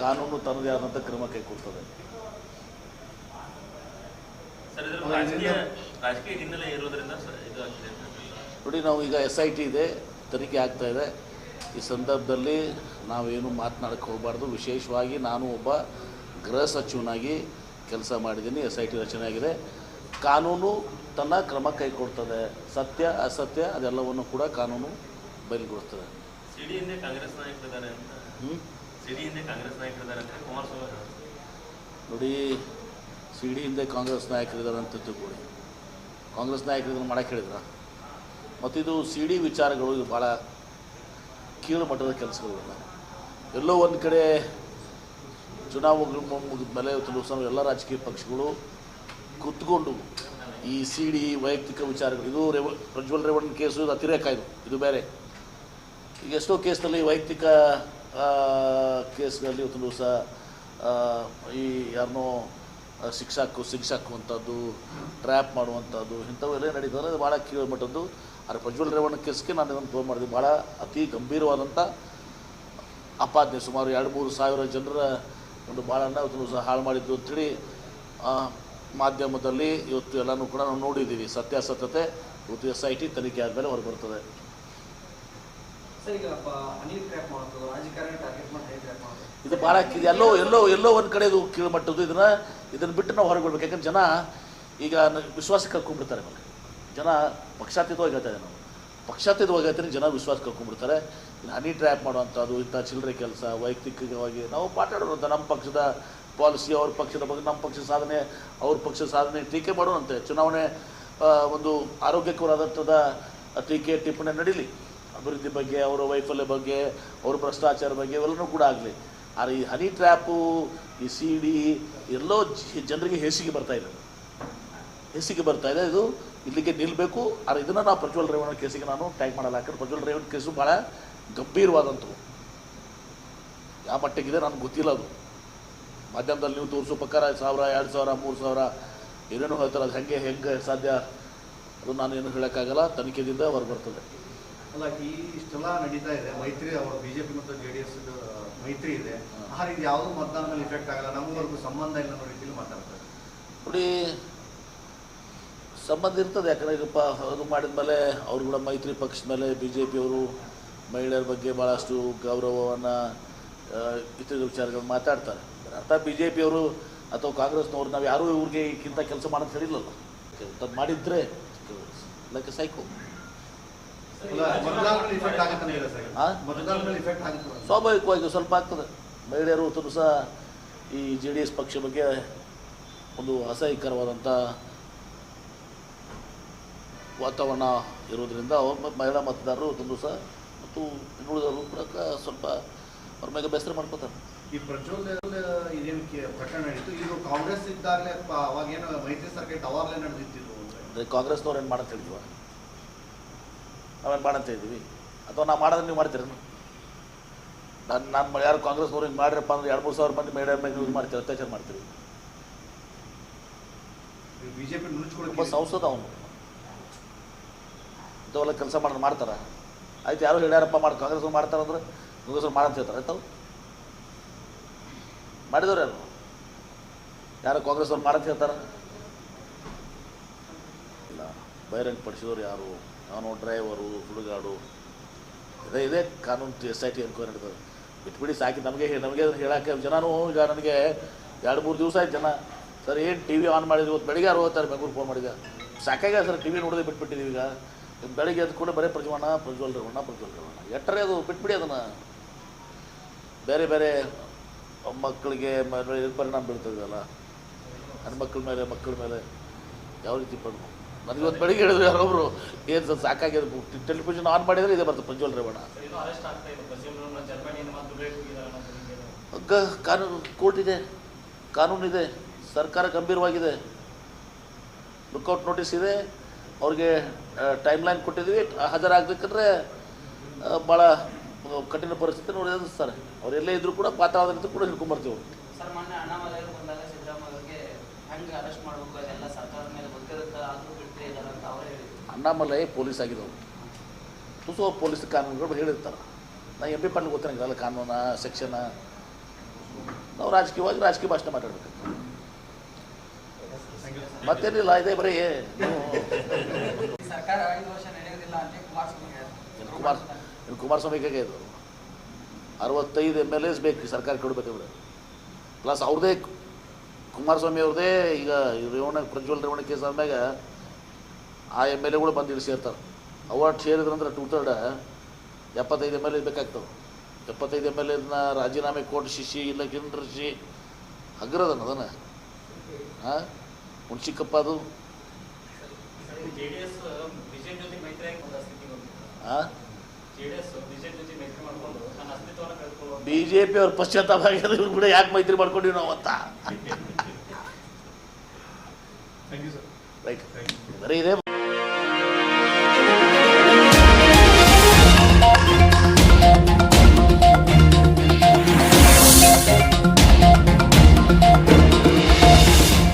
ಕಾನೂನು ತನ್ನದೇ ಆದಂಥ ಕ್ರಮ ಕೈಗೊಳ್ತದೆ ನೋಡಿ ನಾವು ಈಗ ಎಸ್ ಐ ಟಿ ಇದೆ ತನಿಖೆ ಆಗ್ತಾ ಇದೆ. ಈ ಸಂದರ್ಭದಲ್ಲಿ ನಾವೇನು ಮಾತನಾಡಕ್ಕೆ ಹೋಗಬಾರ್ದು. ವಿಶೇಷವಾಗಿ ನಾನು ಒಬ್ಬ ಗೃಹ ಸಚಿವನಾಗಿ ಕೆಲಸ ಮಾಡಿದ್ದೀನಿ ಎಸ್ ಐ ಟಿ ರಚನೆ ಆಗಿದೆ ಕಾನೂನು ತನ್ನ ಕ್ರಮ ಕೈಗೊಡ್ತದೆ ಸತ್ಯ ಅಸತ್ಯ ಅದೆಲ್ಲವನ್ನು ಕೂಡ ಕಾನೂನು ಬಯಲುಗೊಳಿಸ್ತದೆ ಸಿ ಡಿ ಹಿಂದೆ ಕಾಂಗ್ರೆಸ್ ನಾಯಕರಿದ್ದಾರೆ ಅಂತ. ಸಿಡಿ ಸಿ ಹಿಂದೆ ಕಾಂಗ್ರೆಸ್ ನಾಯಕರಿದ್ದಾರೆ ಅಂತ ಕುಮಾರಸ್ವಾಮಿ ನೋಡಿ ಸಿ ಡಿ ಹಿಂದೆ ಕಾಂಗ್ರೆಸ್ ನಾಯಕರಿದ್ದಾರೆ ಅಂತ ತಿಳ್ಕೊಳ್ಳಿ. ಕಾಂಗ್ರೆಸ್ ನಾಯಕರು ಇದನ್ನು ಮಾಡಕ್ಕೆ ಹೇಳಿದ್ರ? ಮತ್ತಿದು ಇದು ಸಿ ಡಿ ವಿಚಾರಗಳು ಇದು ಭಾಳ ಕೀಳು ಮಟ್ಟದ ಕೆಲಸಗಳು ಎಲ್ಲೋ ಒಂದು ಕಡೆ ಚುನಾವಣೆ ಮುಗಿದ ಮೇಲೆ ಇವತ್ತು ಎಲ್ಲ ರಾಜಕೀಯ ಪಕ್ಷಗಳು ಕುತ್ಕೊಂಡು ಈ ಸಿ ಡಿ ವೈಯಕ್ತಿಕ ವಿಚಾರಗಳು ಇದು ರೇವ ಪ್ರಜ್ವಲ್ ರೇವಣ್ಣ ಕೇಸು ಇದು ಅತಿರೇಕ ಇದು. ಇದು ಬೇರೆ. ಈಗ ಎಷ್ಟೋ ಕೇಸ್ನಲ್ಲಿ ವೈಯಕ್ತಿಕ ಕೇಸ್ಗಳಲ್ಲಿ ಇವತ್ತು ದಿವಸ ಈ ಯಾರನ್ನೋ ಶಿಕ್ಷಾಕು ಸಿಗ್ಸಾಕುವಂಥದ್ದು ಟ್ರ್ಯಾಪ್ ಮಾಡುವಂಥದ್ದು ಇಂಥವೆಲ್ಲ ನಡೀತದೆ. ಅದು ಭಾಳ ಕೀಳು ಮಟ್ಟದ್ದು. ಆದರೆ ಪ್ರಜ್ವಲ್ ರೇವಣ್ಣ ಕೇಸ್ಗೆ ನಾನು ಇದನ್ನು ಫೋನ್ ಮಾಡಿದೆ. ಭಾಳ ಅತಿ ಗಂಭೀರವಾದಂಥ ಅಪಾದನೆ ಸುಮಾರು ಎರಡು ಮೂರು ಸಾವಿರ ಜನರ ಒಂದು ಭಾಳನ್ನು ಇವತ್ತು ದಿವಸ ಹಾಳು ಮಾಡಿದ್ದು ಅಂತೇಳಿ ಮಾಧ್ಯಮದಲ್ಲಿ ಇವತ್ತು ಎಲ್ಲನೂ ಕೂಡ ನಾವು ನೋಡಿದ್ದೀವಿ. ಸತ್ಯಾಸತ್ಯತೆ, ಇವತ್ತು ಎಸ್ ಐ ಟಿ ತನಿಖೆ ಆದಮೇಲೆ ಹೊರಗೆ ಬರ್ತದೆ ಸರ್ ಈಗ ಅನಿಲ್ ಟ್ರ್ಯಾಪ್ ಮಾಡೋದು ರಾಜಕಾರಣ ಟಾರ್ಗೆಟ್ ಮಾಡಿ ಹೇಗೆ ಟ್ರ್ಯಾಪ್ ಮಾಡೋದು ಇದು ಭಾಳ ಕಿ- ಎಲ್ಲೋ ಎಲ್ಲೋ ಎಲ್ಲೋ ಒಂದು ಕಡೆ ಇದು ಕೀಳುಮಟ್ಟದ್ದು ಇದನ್ನ, ಇದನ್ನು ಬಿಟ್ಟು ನಾವು ಹೊರಗೆ ಯಾಕಂದ್ರೆ ಜನ ಈಗ ವಿಶ್ವಾಸ ಕಳ್ಕೊಂಡ್ಬಿಡ್ತಾರೆ ಮೇಲೆ ಜನ ಪಕ್ಷಾತೀತವಾಗಿ ಹೇಳ್ತಾ ನಾವು ಪಕ್ಷಾತೀತವಾಗಿ ಹೇಳ್ತೀನಿ, ಜನ ವಿಶ್ವಾಸ ಕಳ್ಕೊಂಡ್ಬಿಡ್ತಾರೆ. ಇನ್ನು ಹನಿ ಟ್ರ್ಯಾಪ್ ಮಾಡುವಂಥದ್ದು, ಇಂಥ ಚಿಲ್ಲರೆ ಕೆಲಸ, ವೈಯಕ್ತಿಕವಾಗಿ ನಾವು ಮಾತಾಡೋರು ನಮ್ಮ ಪಕ್ಷದ ಪಾಲಿಸಿ ಅವ್ರ ಪಕ್ಷದ ಬಗ್ಗೆ, ನಮ್ಮ ಪಕ್ಷದ ಸಾಧನೆ, ಅವ್ರ ಪಕ್ಷದ ಸಾಧನೆ ಟೀಕೆ ಮಾಡೋಣಂತೆ. ಚುನಾವಣೆ ಒಂದು ಆರೋಗ್ಯಕರವಾದಂಥದ ಟೀಕೆ, ಟಿಪ್ಪಣಿ ನಡೀಲಿ. ಅಭಿವೃದ್ಧಿ ಬಗ್ಗೆ, ಅವರ ವೈಫಲ್ಯ ಬಗ್ಗೆ, ಅವ್ರ ಭ್ರಷ್ಟಾಚಾರ ಬಗ್ಗೆ ಇವೆಲ್ಲನೂ ಕೂಡ ಆಗಲಿ. ಆದರೆ ಈ ಹನಿ ಟ್ರ್ಯಾಪು, ಈ ಸಿ ಡಿ ಎಲ್ಲೋ ಜನರಿಗೆ ಹೆಸಿಗೆ ಬರ್ತಾ ಇದೆ. ಹೆಸಿಗೆ ಬರ್ತಾ ಇದೆ. ಇದು ಇಲ್ಲಿಗೆ ನಿಲ್ಲಬೇಕು ಆದರೆ ಇದನ್ನು ನಾವು ಪ್ರಜ್ವಲ್ ರೇವಣ್ಣ ಕೇಸಿಗೆ ನಾನು ಟ್ಯಾಗ್ ಮಾಡಲ್ಲ. ಯಾಕಂದ್ರೆ ಪ್ರಜ್ವಲ್ ರೇವಣ್ಣ ಕೇಸು ಭಾಳ ಗಂಭೀರವಾದಂಥವು ಯಾವ ಮಟ್ಟಿಗಿದೆ ನನಗೆ ಗೊತ್ತಿಲ್ಲ ಅದು. ಮಾಧ್ಯಮದಲ್ಲಿ ನೀವು ತೋರಿಸೋ ಪ್ರಕಾರ ಸಾವಿರ, ಎರಡು ಸಾವಿರ, ಮೂರು ಸಾವಿರ, ಏನೇನು ಹೇಳ್ತಾರೆ. ಅದು ಹೆಂಗೆ ಹೆಂಗೆ ಸಾಧ್ಯ? ಅದು ನಾನು ಏನು ಹೇಳೋಕ್ಕಾಗಲ್ಲ. ತನಿಖೆದಿಂದ ಹೊರಗೆ ಬರ್ತದೆ ಅಲ್ಲ ಈ ಇಷ್ಟೆಲ್ಲ ನಡೀತಾ ಇದೆ. ಮೈತ್ರಿ ಅವರು ಬಿಜೆಪಿ ಮತ್ತು ಜೆ ಡಿ ಎಸ್ ಮೈತ್ರಿ ಇದೆ. ಆ ರೀತಿ ಯಾವುದೂ ಮತದಾನ ಮೇಲೆ ಇಫೆಕ್ಟ್ ಆಗಲ್ಲ. ನಮಗವರೆಗೂ ಸಂಬಂಧ ಇಲ್ಲ ಅನ್ನೋ ರೀತಿಯಲ್ಲಿ ಮಾತಾಡ್ತಾರೆ. ನೋಡಿ ಸಂಬಂಧ ಇರ್ತದೆ. ಯಾಕಂದ್ರೆ ಈಗಪ್ಪ ಅದು ಮಾಡಿದ ಮೇಲೆ ಅವ್ರು ಕೂಡ ಮೈತ್ರಿ ಪಕ್ಷದ ಮೇಲೆ ಬಿ ಜೆ ಪಿಯವರು ಮಹಿಳೆಯರ ಬಗ್ಗೆ ಭಾಳಷ್ಟು ಗೌರವವನ್ನು ಇತರ ವಿಚಾರಗಳನ್ನ ಮಾತಾಡ್ತಾರೆ. ಅರ್ಥ ಬಿ ಜೆ ಪಿಯವರು ಅಥವಾ ಕಾಂಗ್ರೆಸ್ನವ್ರು ನಾವು ಯಾರೂ ಇವ್ರಿಗೆ ಈಗಿಂತ ಕೆಲಸ ಮಾಡೋದು ಹೇಳಿಲ್ಲಲ್ಲ ಅದು ಮಾಡಿದ್ರೆ ಲೈಕ್ ಸೈಕೋ. ಸ್ವಾಭಾವಿಕವಾಗಿ ಸ್ವಲ್ಪ ಆಗ್ತದೆ. ಮಹಿಳೆಯರು ತುಂಬ ಸಹ ಈ ಜೆ ಡಿ ಎಸ್ ಪಕ್ಷ ಬಗ್ಗೆ ಒಂದು ಅಸಹ್ಯಕರವಾದಂಥ ವಾತಾವರಣ ಇರೋದ್ರಿಂದ ಮಹಿಳಾ ಮತದಾರರು ತುಂಬ ಸಹ ಮತ್ತು ಇನ್ನುಳಿದವರು ಕೂಡ ಸ್ವಲ್ಪ ಅವ್ರ ಮೇಲೆ ಬೇಸರ ಮಾಡ್ಕೋತಾರೆ. ಈ ಪ್ರಜ್ವಲ್ ಇದೇನಕ್ಕೆ ಪ್ರಕರಣ ನಡೀತು ಇದು ಕಾಂಗ್ರೆಸ್ ಇದ್ದಾಗಲೇ ಅವಾಗ ಏನು ಮೈತ್ರಿ ಸರ್ಕಾರ ಅವಾಗಲೇ ನಡೆದಿತ್ತು ಅಂದ್ರೆ ಕಾಂಗ್ರೆಸ್ನವ್ರು ಏನು ಮಾಡಂತ ಹೇಳಿದ್ವ ನಾವೇನು ಮಾಡಂತ ಇದ್ದೀವಿ ಅಥವಾ ನಾವು ಮಾಡೋದ್ರೆ ನೀವು ಮಾಡ್ತೀರೇನು ನಾನು ನಾನು ಯಾರು ಕಾಂಗ್ರೆಸ್ನವ್ರು ಹಿಂಗೆ ಮಾಡ್ರಪ್ಪ ಅಂದ್ರೆ ಎರಡು ಮೂರು ಸಾವಿರ ಮಂದಿ ಮೇಡ ಮೇಲೆ ಯೂಸ್ ಮಾಡ್ತೀವಿ ಅತ್ಯಾಚಾರ ಮಾಡ್ತೀವಿ ಬಿಜೆಪಿ ಸಂಸದ ಅವನು. ಇಂಥವೆಲ್ಲ ಕೆಲಸ ಮಾಡೋದು ಮಾಡ್ತಾರೆ. ಆಯ್ತು ಯಾರು ಹೇಳ್ಯಾರಪ್ಪ ಮಾಡಿ ಕಾಂಗ್ರೆಸ್ ಮಾಡ್ತಾರಂದ್ರೆ ಕಾಂಗ್ರೆಸ್ ಮಾಡಂತ ಹೇಳ್ತಾರೆ ಆಯ್ತು? ಮಾಡಿದವ್ರು ಯಾರು? ಯಾರು ಕಾಂಗ್ರೆಸ್ ಅವ್ರು ಮಾಡಂತ ಹೇಳ್ತಾರ? ಇಲ್ಲ ಬಹಿರಂಗ ಪಡಿಸಿದವ್ರು ಯಾರು? ಅವನು ಡ್ರೈವರು ಹುಡುಗಾಡು. ಇದೇ ಇದೇ ಕಾನೂನು ಎಸ್ ಐ ಟಿ ಎನ್ಕ್ವೈರಿ ನಡೀತದೆ. ಬಿಟ್ಬಿಡಿ ಸಾಕಿ, ನಮಗೆ ನಮಗೆ ಹೇಳೋಕ್ಕೆ ಜನನೂ ಈಗ ನನಗೆ ಎರಡು ಮೂರು ದಿವಸ ಆಯ್ತು ಜನ. ಸರ್, ಏನು ಟಿ ವಿ ಆನ್ ಮಾಡಿದ್ರು ಇವತ್ತು? ಬೆಳಿಗ್ಗೆ ಯಾರು ಹೋಗ್ತಾರೆ ಬೆಂಗಳೂರು ಫೋನ್ ಮಾಡಿದ ಸಾಕಾಗ ಸರ್, ಟಿ ವಿ ನೋಡೋದೇ ಬಿಟ್ಬಿಟ್ಟಿದ್ದೀವಿ ಈಗ. ಬೆಳಗ್ಗೆ ಎದ್ದು ಕೂಡ ಬರೀ ಪ್ರಜ್ವಣ ಪ್ರಜ್ವಲ್ ರವಣ ಪ್ರಜ್ವಲ್ ರವಣ ಎಟ್ಟರೆ ಅದು, ಬಿಟ್ಬಿಡಿ ಅದನ್ನು. ಬೇರೆ ಬೇರೆ ಮಕ್ಕಳಿಗೆ ಪರಿಣಾಮ ಬೀಳ್ತದಲ್ಲ ಹೆಣ್ಮಕ್ಳ ಮೇಲೆ, ಮಕ್ಕಳ ಮೇಲೆ ಯಾವ ರೀತಿ ಪರಿಣಾಮ? ನನಗೆ ಇವತ್ತು ಬೆಳಿಗ್ಗೆ ಹೇಳಿದ್ರು ಯಾರೊಬ್ರು ಏನು ಸರ್ ಸಾಕಾಗಿದೆ? ಟೆಲಿವಿಷನ್ ಆನ್ ಮಾಡಿದರೆ ಇದೇ ಬರ್ತದೆ, ಪ್ರಜ್ವಲ್ ರೇವಣ್ಣ ಕಾನೂನು, ಕೋರ್ಟ್ ಇದೆ ಕಾನೂನಿದೆ ಸರ್ಕಾರ ಗಂಭೀರವಾಗಿದೆ. ಲುಕೌಟ್ ನೋಟಿಸ್ ಇದೆ. ಅವ್ರಿಗೆ ಟೈಮ್ ಲೈನ್ ಕೊಟ್ಟಿದ್ವಿ ಹಾಜರಾಗಬೇಕಂದ್ರೆ ಭಾಳ ಕಠಿಣ ಪರಿಸ್ಥಿತಿ ನೋಡಿ ಸರ್ ಅವ್ರು ಎಲ್ಲೇ ಇದ್ದರೂ ಕೂಡ ಪಾತಾಳದಿಂದ ಕೂಡ ಹಿಡ್ಕೊಂಬರ್ತೀವಿ ಅವ್ರು ಸರ್ ಮೊನ್ನೆ ಅಣ್ಣಾಮಲೈರು ಬಂದಾಗ ಸಿದ್ದರಾಮಯ್ಯ ಅವ್ರಿಗೆ ಹೆಂಗೆ ಅರೆಸ್ಟ್ ಮಾಡಬೇಕು ಅದೆಲ್ಲ ಸರ್ಕಾರದ ಮೇಲೆ ಗೊತ್ತಿರುತ್ತೆ ಆದರೂ ಬಿಟ್ಟರೆ ಇದ್ದಾರೆ ಅಂತ ಅವರೇ ಹೇಳಿದ್ರು ಅಣ್ಣಾಮಲೈ ಪೊಲೀಸ್ ಆಗಿದ್ದವು. ತುಸು ಪೊಲೀಸ್ ಕಾನೂನುಗಳು ಹೇಳಿರ್ತಾರೆ. ನಾ ಎಂ ಪಿ ಪಾಟೀಲ್ ಗೊತ್ತಿರಂಗಿಲ್ಲ ಕಾನೂನ ಸೆಕ್ಷನ. ನಾವು ರಾಜಕೀಯವಾಗಿ ರಾಜಕೀಯ ಭಾಷಣ ಮಾತಾಡ್ಬೇಕು. ಮತ್ತೇನಿಲ್ಲ ಇದೇ ಬರೀ ಕುಮಾರಸ್ವಾಮಿ ಕುಮಾರ್ ಇನ್ನು ಕುಮಾರಸ್ವಾಮಿಗೆ ಇದು ಅರವತ್ತೈದು ಎಂ ಎಲ್ ಎಸ್ ಬೇಕು ಸರ್ಕಾರ ಕೊಡಬೇಕಂದ್ರೆ ಪ್ಲಸ್ ಅವ್ರದೇ ಕುಮಾರಸ್ವಾಮಿ ಅವ್ರದೇ ಈಗ ರೇವಣ ಪ್ರಜ್ವಲ್ ರೇವಣ ಕೇಸ್ ಆದ್ಮ್ಯಾಗ ಆ ಎಂ ಎಲ್ ಎಗಳು ಬಂದು ಇಲ್ಲಿ ಸೇರ್ತಾರೆ. ಅವಾರ್ಡ್ ಸೇರಿದ್ರಂದ್ರೆ ಟೂ ತರ್ಡ್ ಎಪ್ಪತ್ತೈದು ಎಂ ಎಲ್ ಎ ಬೇಕಾಗ್ತವೆ ಎಪ್ಪತ್ತೈದು ಎಂ ಎಲ್ ಎದನ್ನ ರಾಜೀನಾಮೆ ಕೊಟ್ಟು ಶಿಶಿ ಇಲ್ಲ ಕಿಂಡ್ರಿಸಿ ಹಗ್ರದನ ಅದನ್ನು. ಹಾಂ ಹುಣ್ಸಿಕಪ್ಪ ಅದು. ಬಿ ಜೆ ಪಿ ಅವ್ರ ಪಶ್ಚಾತ್ತಾಪ ಆಗ್ಯದ ಇವ್ರು ಕೂಡ ಯಾಕೆ ಮೈತ್ರಿ ಮಾಡ್ಕೊಂಡಿವಿ ನಾವು ಅಂತ. ರೈಟ್ ಬರೀ ಇದೆ